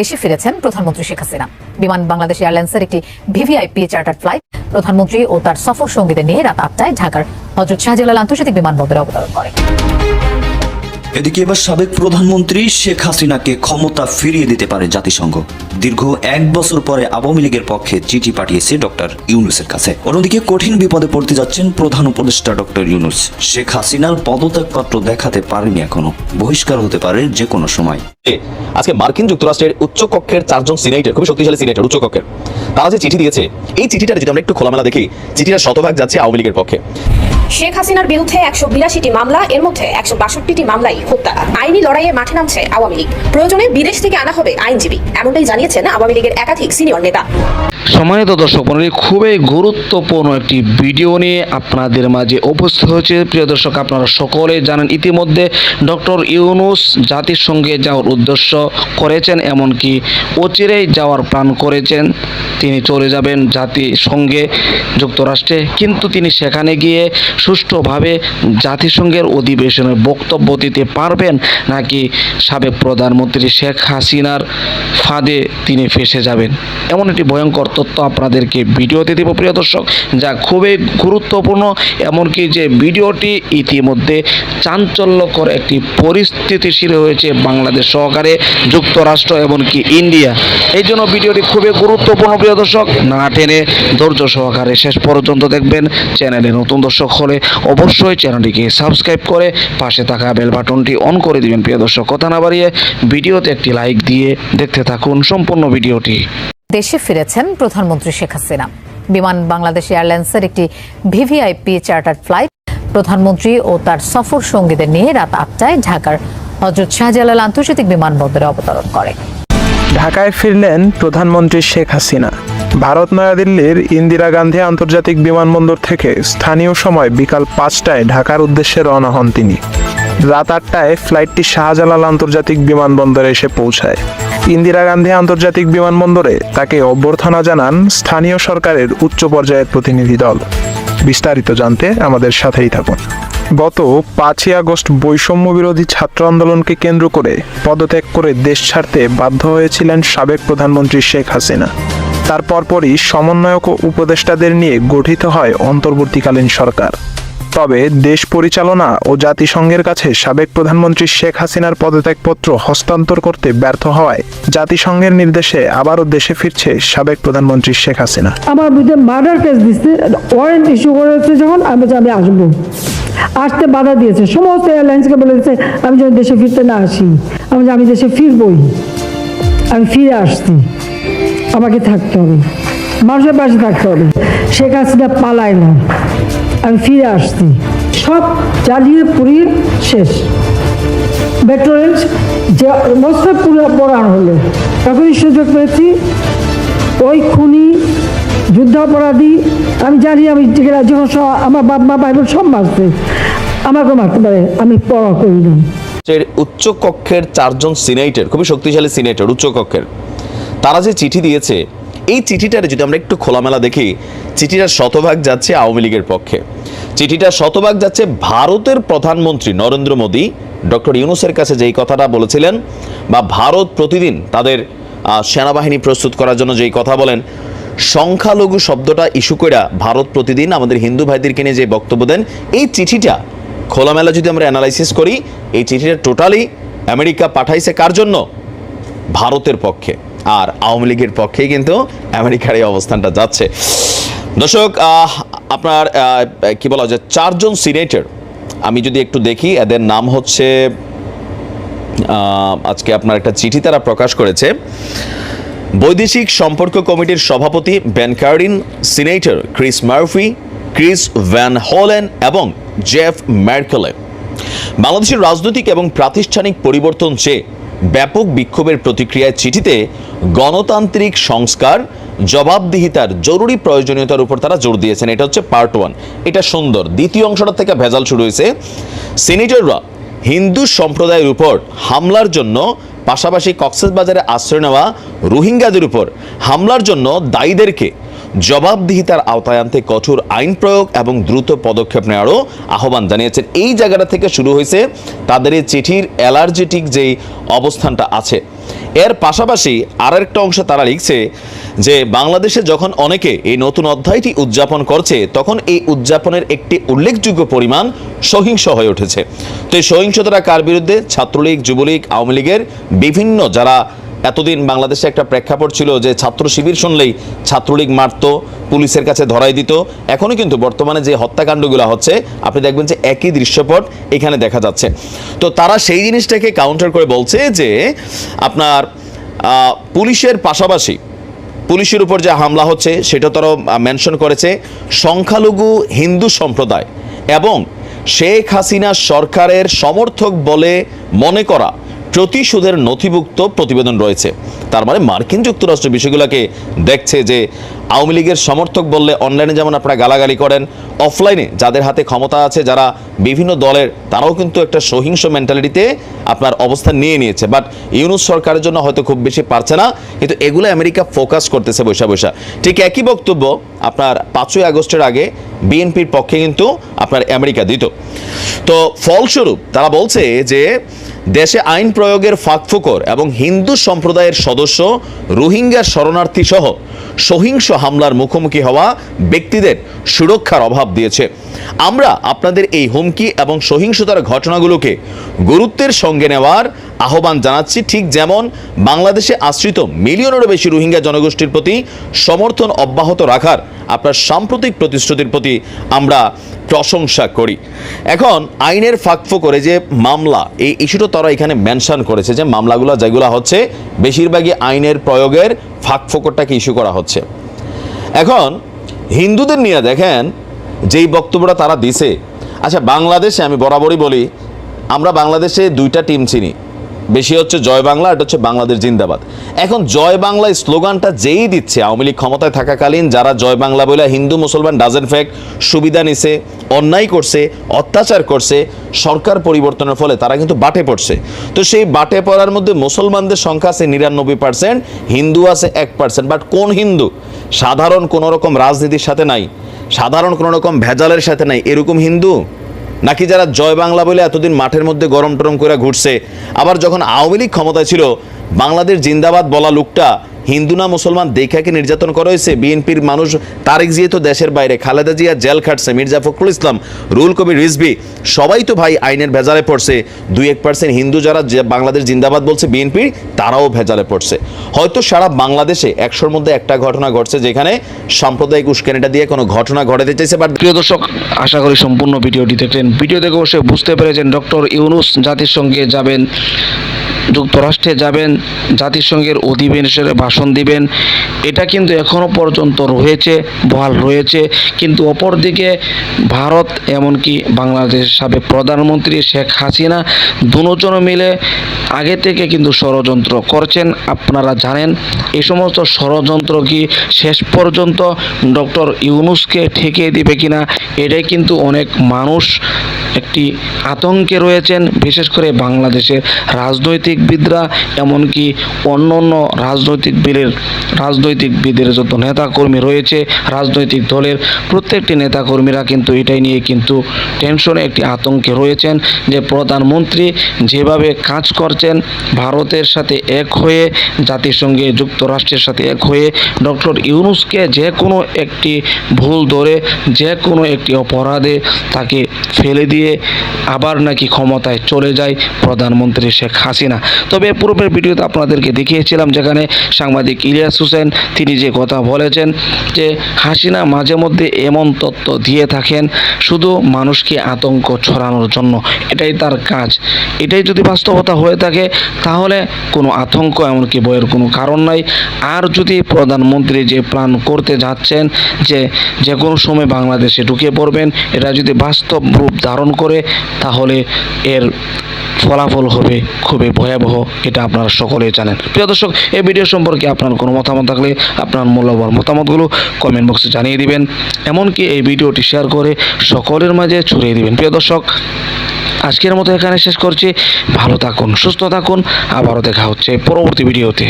দেশে ফিরেছেন প্রধানমন্ত্রী শেখ হাসিনা। বিমান বাংলাদেশ এয়ারলাইন্সের একটি ভিভিআইপি চার্টার ফ্লাইট প্রধানমন্ত্রী ও তার সফর সঙ্গীদের নিয়ে রাত আটটায় ঢাকার হজরত শাহজালাল আন্তর্জাতিক বিমানবন্দরে অবতরণ করে এদিকে এবার সাবেক প্রধানমন্ত্রী শেখ হাসিনাকে ক্ষমতা ফিরিয়ে দিতে পারে জাতিসংঘ। দীর্ঘ এক বছর পরে আওয়ামী লীগের পক্ষে চিঠি পাঠিয়েছে ডক্টর ইউনুসের কাছে। অন্যদিকে কঠিন বিপদে পড়তে যাচ্ছেন প্রধান উপদেষ্টা ডক্টর ইউনুস। শেখ হাসিনার পদত্যাগপত্র দেখাতে পারেনি এখনও। বহিষ্কার হতে পারে যে কোনো সময়। আজকে মার্কিন যুক্তরাষ্ট্রের উচ্চ কক্ষের চারজন সিনেটর, খুবই শক্তিশালী সিনেটর উচ্চ কক্ষের তারা যে চিঠি দিয়েছে, এই চিঠিটা যদি আমরা একটু খোলামেলা দেখি চিঠিটা শতভাগ যাচ্ছে আওয়ামী লীগের পক্ষে। শেখ হাসিনার বিরুদ্ধে একশো বিরাশিটি মামলা, এর মধ্যে একশো বাষট্টিটি মামলাই হত্যা। আইনি লড়াইয়ে মাঠে নামছে আওয়ামী লীগ। প্রয়োজনে বিদেশ থেকে আনা হবে আইনজীবী, এমনটাই জানিয়েছেন আওয়ামী লীগের একাধিক সিনিয়র নেতা। সম্মানিত দর্শক মন্ডলী খুবই গুরুত্বপূর্ণ একটি ভিডিও নিয়ে আপনাদের মাঝে উপস্থিত হয়েছে। প্রিয় দর্শক, আপনারা সকলে জানেন, ইতিমধ্যে ডক্টর ইউনুস জাতিসংঘে যাওয়ার উদ্দেশ্য করেছেন, এমনকি অচিরেই যাওয়ার প্ল্যান করেছেন। তিনি চলে যাবেন জাতিসংঘে, যুক্তরাষ্ট্রে। কিন্তু তিনি সেখানে গিয়ে সুষ্ঠুভাবে জাতিসংঘের অধিবেশনে বক্তব্য দিতে পারবেন নাকি সাবেক প্রধানমন্ত্রী শেখ হাসিনার ফাঁদে তিনি ফেসে যাবেন? এমন একটি ভয়ঙ্কর তথ্য আপনাদেরকে ভিডিওতে দেব, প্রিয় দর্শক, যা খুবই গুরুত্বপূর্ণ, এমনকি যে ভিডিওটি ইতিমধ্যে চাঞ্চল্যকর একটি পরিস্থিতিশীল হয়েছে বাংলাদেশ সহকারে, যুক্তরাষ্ট্র এমনকি ইন্ডিয়া। এই জন্য ভিডিওটি খুবই গুরুত্বপূর্ণ, প্রিয় দর্শক। না টেনে ধৈর্য সহকারে শেষ পর্যন্ত দেখবেন, চ্যানেলে নতুন দর্শক হলে অবশ্যই চ্যানেলটিকে সাবস্ক্রাইব করে পাশে থাকা বেল বাটনটি অন করে দিবেন প্রিয় দর্শক। কথা না বাড়িয়ে ভিডিওতে একটি লাইক দিয়ে দেখতে থাকুন সম্পূর্ণ ভিডিওটি। দেশে ফিরেছেন প্রধানমন্ত্রী শেখ হাসিনা। বিমান বাংলাদেশ এয়ারলাইন্সের একটি ভিভিআইপি চার্টার ফ্লাইট প্রধানমন্ত্রী ও তার সফর সঙ্গীদের নিয়ে রাত আটটায় ঢাকার হজরত শাহজালাল আন্তর্জাতিক বিমানবন্দরে অবতরণ করে ঢাকায় ফিরলেন প্রধানমন্ত্রী শেখ হাসিনা। ভারত নয়াদিল্লির ইন্দিরা গান্ধী আন্তর্জাতিক বিমানবন্দর থেকে স্থানীয় সময় বিকাল পাঁচটায় ঢাকার উদ্দেশ্যে রওনা হন তিনি। রাত আটটায় ফ্লাইটটি শাহজালাল আন্তর্জাতিক বিমানবন্দরে এসে পৌঁছায়। ইন্দিরা গান্ধী আন্তর্জাতিক বিমানবন্দরে তাকে অভ্যর্থনা জানান স্থানীয় সরকারের উচ্চ পর্যায়ের প্রতিনিধি দল। বিস্তারিত জানতে আমাদের সাথেই থাকুন। গত পাঁচই আগস্ট বৈষম্য বিরোধী ছাত্র আন্দোলনকে কেন্দ্র করে পদত্যাগ করে দেশ ছাড়তে বাধ্য হয়েছিলেন সাবেক প্রধানমন্ত্রী শেখ হাসিনা। তার পরপরই সমন্বয়ক উপদেষ্টাদের নিয়ে গঠিত হয় অন্তর্বর্তীকালীন সরকার। তবে দেশ পরিচালনা ও জাতিসংঘের কাছে সাবেক প্রধানমন্ত্রী শেখ হাসিনার পদত্যাগপত্র হস্তান্তর করতে ব্যর্থ হওয়ায় জাতিসংঘের নির্দেশে আবারও দেশে ফিরছে সাবেক প্রধানমন্ত্রী শেখ হাসিনা। আমার বিরুদ্ধে মার্ডার কেস দিচ্ছে ওয়ারেন্ট ইস্যু করেছে যখন আমি আমি আসব। আসতে বাধা দিয়েছে, সমস্ত এয়ারলাইন্সকে বলেছে আমি যেন দেশে ফিরতে না আসি। আমি আমি দেশে ফিরবই, আমি ফিরে আসছি। আমাকে থাকতে হবে। মানুষের পাশে থাকতে হবে। শেখ হাসিনা পালায় না। আমি ফিরে আসছি। সব জ্বালিয়ে পুড়িয়ে শেষ। পেট্রোল যে অবস্থা পুরো পড়ানো হলো, তখনই সুযোগ পেয়েছি। ওই খুনি, যুদ্ধাপরাধী, আমি জানি আমি যখন আমার বাপ, মা, ভাই বোন সব মারছে। আমাকে মারতে পারে, আমি পড়া করিনি উচ্চ কক্ষের চারজন সিনেটর, খুবই শক্তিশালী সিনেটর, উচ্চ কক্ষের। তারা যে চিঠি দিয়েছে, এই চিঠিটার যদি আমরা একটু খোলামেলা দেখি, চিঠিটা শতভাগ যাচ্ছে আওয়ামী লীগের পক্ষে। চিঠিটা শতভাগ যাচ্ছে ভারতের প্রধানমন্ত্রী নরেন্দ্র মোদী। ডক্টর ইউনুসের কাছে যেই কথাটা বলেছিলেন, বা ভারত প্রতিদিন তাদের সেনাবাহিনী প্রস্তুত করার জন্য যেই কথা বলেন, সংখ্যালঘু শব্দটা ইস্যু কইরা ভারত প্রতিদিন আমাদের হিন্দু ভাইদেরকে নিয়ে যে বক্তব্য দেন, এই চিঠিটা খোলামেলা যদি আমরা অ্যানালাইসিস করি, এই চিঠিটা টোটালি আমেরিকা পাঠাইছে কার জন্য? ভারতের পক্ষে। আর আওয়ামী লীগের পক্ষেই কিন্তু আমেরিকার এই অবস্থানটা যাচ্ছে। দর্শক আপনার কি বলা যায় চারজন সিনেটর, আমি যদি একটু দেখি, এদের নাম হচ্ছে আজকে আপনার একটা চিঠি তারা প্রকাশ করেছে। বৈদেশিক সম্পর্ক কমিটির সভাপতি Ben Cardin senator Chris Murphy, Chris Van Hollen এবং জেফ ম্যার্কেলে। বাংলাদেশের রাজনৈতিক এবং প্রাতিষ্ঠানিক পরিবর্তন চেয়ে ব্যাপক বিক্ষোভের প্রতিক্রিয়ায় চিঠিতে গণতান্ত্রিক সংস্কার, জবাবদিহিতার জরুরি প্রয়োজনীয়তার উপর তারা জোর দিয়েছেন। এটা হচ্ছে পার্ট ওয়ান এটা সুন্দর। দ্বিতীয় অংশটা থেকে ভেজাল শুরু হয়েছে। সিনেটররা হিন্দু সম্প্রদায়ের উপর হামলার জন্য, পাশাপাশি কক্সবাজারে আশ্রয় নেওয়া রোহিঙ্গাদের উপর হামলার জন্য দায়ীদেরকে জবাবদিহিতার আওতায় আনতে কঠোর আইন প্রয়োগ এবং দ্রুত পদক্ষেপ নেওয়ারও আহ্বান জানিয়েছেন। এই জায়গাটা থেকে শুরু হয়েছে তাদের এই চিঠির অ্যালার্জেটিক যেই অবস্থানটা আছে। এর পাশাপাশি আর একটা অংশ তারা লিখছে যে, বাংলাদেশে যখন অনেকে এই নতুন অধ্যায়টি উদযাপন করছে, তখন এই উদযাপনের একটি উল্লেখযোগ্য পরিমাণ সহিংস হয়ে উঠেছে। তো এই সহিংসতাটা কার বিরুদ্ধে? ছাত্রলীগ, যুবলীগ, আওয়ামী লীগের বিভিন্ন যারা এতদিন বাংলাদেশে একটা প্রেক্ষাপট ছিল যে ছাত্র শিবির শুনলেই ছাত্রলীগ মারত, পুলিশের কাছে ধরাই দিত। এখনও কিন্তু বর্তমানে যে হত্যাকাণ্ডগুলো হচ্ছে, আপনি দেখবেন যে একই দৃশ্যপট এখানে দেখা যাচ্ছে। তো তারা সেই জিনিসটাকে কাউন্টার করে বলছে যে আপনার পুলিশের পাশাপাশি পুলিশের উপর যে হামলা হচ্ছে, সেটা তারা মেনশন করেছে সংখ্যালঘু হিন্দু সম্প্রদায়। এবং শেখ হাসিনা সরকারের সমর্থক বলে মনে করা প্রতিশোধের নথিভুক্ত প্রতিবেদন রয়েছে। তার মানে মার্কিন যুক্তরাষ্ট্র বিষয়গুলোকে দেখছে যে আওয়ামী লীগের সমর্থক বললে অনলাইনে যেমন আপনারা গালাগালি করেন, অফলাইনে যাদের হাতে ক্ষমতা আছে, যারা বিভিন্ন দলের, তারাও কিন্তু একটা সহিংস মেন্টালিটিতে আপনার অবস্থান নিয়ে নিয়েছে। বাট ইউনুস সরকারের জন্য হয়তো খুব বেশি পারছে না, কিন্তু এগুলো আমেরিকা ফোকাস করতেছে বৈশা বৈশা। ঠিক একই বক্তব্য আপনার পাঁচই আগস্টের আগে বিএনপির পক্ষে কিন্তু আপনার আমেরিকা দিত। তো ফলস্বরূপ তারা বলছে যে দেশে আইন প্রয়োগের ফাঁকফোকর এবং হিন্দু সম্প্রদায়ের সদস্য, রোহিঙ্গার শরণার্থী সহ সহিংস হামলার মুখোমুখি হওয়া ব্যক্তিদের সুরক্ষার অভাব দিয়েছে। আমরা আপনাদের এই হুমকি এবং সহিংসতার ঘটনাগুলোকে গুরুত্বের সঙ্গে নেওয়ার আহ্বান জানাচ্ছি ঠিক যেমন বাংলাদেশে আশ্রিত মিলিয়নেরও বেশি রোহিঙ্গা জনগোষ্ঠীর প্রতি সমর্থন অব্যাহত রাখার আপনার সাম্প্রতিক প্রতিশ্রুতির প্রতি আমরা প্রশংসা করি। এখন আইনের ফাঁকফো করে যে মামলা, এই ইস্যুটা তারা এখানে মেনশন করেছে যে মামলাগুলো যেগুলো হচ্ছে, বেশিরভাগই আইনের প্রয়োগের ফাঁকফোকরটাকে ইস্যু করা হচ্ছে। এখন হিন্দুদের নিয়ে দেখেন, যেই বক্তব্যটা তারা দিছে আচ্ছা বাংলাদেশে আমি বরাবরই বলি, আমরা বাংলাদেশে দুইটা টিম চিনি। বেশি হচ্ছে জয় বাংলা এটা হচ্ছে বাংলাদেশ জিন্দাবাদ। এখন জয় বাংলা স্লোগানটা যেই দিচ্ছে, আওয়ামী লীগ ক্ষমতায় থাকাকালীন যারা জয় বাংলা বলে হিন্দু, মুসলমান ডাজেন ফ্যাক্ট সুবিধা নিছে, অন্যায় করছে, অত্যাচার করছে, সরকার পরিবর্তনের ফলে তারা কিন্তু বাটে পড়ছে। তো সেই বাটে পড়ার মধ্যে মুসলমানদের সংখ্যা আছে নিরানব্বই পার্সেন্ট হিন্দু আছে এক পার্সেন্ট বাট কোন হিন্দু? সাধারণ কোনো রকম রাজনীতির সাথে নাই, সাধারণ কোনো রকম ভেজালের সাথে নাই, এরকম হিন্দু? নাকি যারা জয় বাংলা বলে এতদিন মাঠের মধ্যে গরম টরম করে ঘুরছে? আবার যখন আওয়ামী লীগ ক্ষমতায় ছিল, বাংলাদেশ জিন্দাবাদ বলা লোকটা হিন্দু না মুসলমান দেখাকে নির্যাতন করা হয়েছে। বিএনপির মানুষ তারেক জিয়া তো দেশের বাইরে, খালেদা জিয়া জেল খাটছে, মির্জা ফখরুল ইসলাম রুল কবির রিজভি, সবাই তো ভাই আইনের ভেজালে পড়ছে। দুই এক পার্সেন্ট হিন্দু যারা বাংলাদেশ জিন্দাবাদ বলছে বিএনপির, তারাও ভেজালে পড়ছে। হয়তো সারা বাংলাদেশে একশোর মধ্যে একটা ঘটনা ঘটছে যেখানে সাম্প্রদায়িক উস্কানিটা দিয়ে কোনো ঘটনা ঘটাতে চাইছে বাট প্রিয় দর্শক, আশা করি সম্পূর্ণ ভিডিওটি দেখলেন। ভিডিও দেখে অবশ্যই বুঝতে পেরেছেন, ডক্টর ইউনুস জাতির সঙ্গে যাবেন। যুক্তরাষ্ট্রে যাবেন, জাতিসংঘের অধিবেশনে ভাষণ দিবেন। এটা কিন্তু এখনও পর্যন্ত রয়েছে, বহাল রয়েছে। কিন্তু অপরদিকে ভারত, এমনকি বাংলাদেশের সাবেক প্রধানমন্ত্রী শেখ হাসিনা দুজন মিলে আগে থেকে কিন্তু ষড়যন্ত্র করছেন। আপনারা জানেন এই সমস্ত ষড়যন্ত্র কি শেষ পর্যন্ত ডক্টর ইউনুসকে ঠেকিয়ে দিবে কিনা, এটাই কিন্তু অনেক মানুষ একটি আতঙ্কে রয়েছেন, বিশেষ করে বাংলাদেশের রাজনৈতিকবিদরা, এমনকি অন্য অন্য রাজনৈতিক রাজনৈতিকবিদের রাজনৈতিকবিদের যত নেতাকর্মী রয়েছে, রাজনৈতিক দলের প্রত্যেকটি নেতাকর্মীরা কিন্তু এটাই নিয়ে কিন্তু টেনশনে একটি আতঙ্কে রয়েছেন যে প্রধানমন্ত্রী যেভাবে কাজ করছেন, ভারতের সাথে এক হয়ে, জাতিসংঘে, যুক্তরাষ্ট্রের সাথে এক হয়ে, ডক্টর ইউনুসকে যে কোনো একটি ভুল ধরে, যে কোনো একটি অপরাধে তাকে ফেলে দিয়ে আবার নাকি ক্ষমতায় চলে যায় প্রধানমন্ত্রী শেখ হাসিনা। তবে পূর্বের ভিডিওতে আপনাদেরকে দেখিয়েছিলাম যেখানে সাংবাদিক ইলিয়াস হোসেন তিনি যে কথা বলেছেন যে হাসিনা মাঝে মধ্যে এমন তত্ত্ব দিয়ে থাকেন, শুধু মানুষকে আতঙ্ক ছড়ানোর জন্য। এটাই তার কাজ। এটাই যদি বাস্তবতা হয়ে থাকে, তাহলে কোনো আতঙ্ক এমনকি বইয়ের কোনো কারণ নাই। আর যদি প্রধানমন্ত্রী যে প্ল্যান করতে যাচ্ছেন যে যে কোনো সময় বাংলাদেশে ঢুকে পড়বেন, এটা যদি বাস্তব রূপ ধারণ করে, তাহলে এর ফলাফল হবে খুবই ভয়াবহ এটা আপনারা সকলেই জানেন। প্রিয় দর্শক, এই ভিডিও সম্পর্কে আপনার কোনো মতামত থাকলে আপনার মূল্যবান মতামতগুলো কমেন্ট বক্সে জানিয়ে দিবেন। এমনকি এই ভিডিওটি শেয়ার করে সকলের মাঝে ছড়িয়ে দিবেন। প্রিয় দর্শক, আজকের মতো এখানে শেষ করছি। ভালো থাকুন, সুস্থ থাকুন। আবারও দেখা হচ্ছে পরবর্তী ভিডিওতে।